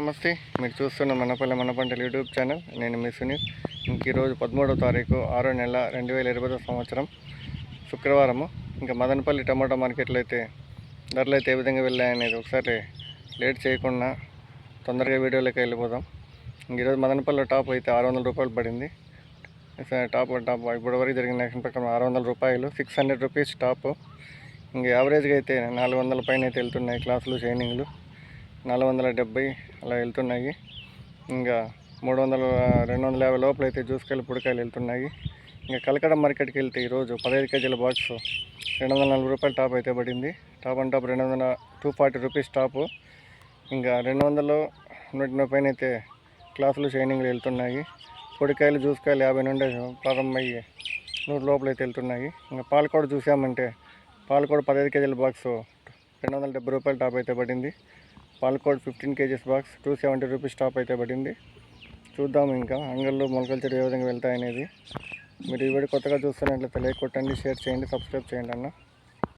నమస్తే మీరు చూస్తున్న మనపల్లి మనపంటలు యూట్యూబ్ ఛానల్. నేను మీ సునీల్. ఇంక ఈరోజు పదమూడవ తారీఖు ఆరో నెల రెండు వేల ఇరవై సంవత్సరం శుక్రవారము. ఇంకా మదనపల్లి టమాటా మార్కెట్లో అయితే ధరలు అయితే ఏ విధంగా వెళ్ళాయనేది ఒకసారి లేట్ చేయకుండా తొందరగా వీడియోలోకి వెళ్ళిపోదాం. ఇంక ఈరోజు మదనపల్లి టాప్ అయితే ఆరు వందల రూపాయలు పడింది. టాప్ టాప్ ఇప్పటివరకు జరిగిన యాక్షన్ ప్రకారం ఆరు వందల రూపాయలు సిక్స్ హండ్రెడ్ రూపీస్ టాప్. ఇంకా యావరేజ్గా అయితే నాలుగు వందల పైన అయితే వెళ్తున్నాయి క్లాసులు షైనింగ్లు. నాలుగు వందల డెబ్బై అలా వెళ్తున్నాయి. ఇంకా మూడు వందల రెండు వందల యాభై లోపల అయితే జ్యూస్కాయలు పుడికాయలు వెళ్తున్నాయి. ఇంకా కలకడ మార్కెట్కి వెళ్తే ఈరోజు పదహైదు కేజీల బాక్స్ రెండు వందల నలభై రూపాయలు టాప్ అయితే పడింది. టాప్ అండ్ టాప్ రెండు వందల టూ ఫార్టీ రూపీస్ టాప్. ఇంకా రెండు వందలు నూట ముప్పై పైన అయితే క్లాసులు షైనింగ్లు వెళ్తున్నాయి. పొడికాయలు జ్యూస్కాయలు యాభై నుండి ప్రారంభమయ్యి నూరు లోపల అయితే వెళ్తున్నాయి. ఇంకా పాలకోడ చూసామంటే పాలకోడ పదహైదు కేజీల బాక్స్ రెండు వందల డెబ్బై రూపాయలు టాప్ అయితే పడింది. Palakode fifteen kgs box two seventy rupees top అయితే పడింది. చూద్దాం ఇంకా అంగళ్ళు మొలకలు చెడు ఏ విధంగా వెళ్తాయనేది. మీరు ఈ వీడియో కొత్తగా చూస్తున్నట్లయితే లైక్ కొట్టండి షేర్ చేయండి సబ్స్క్రైబ్ చేయండి అన్న.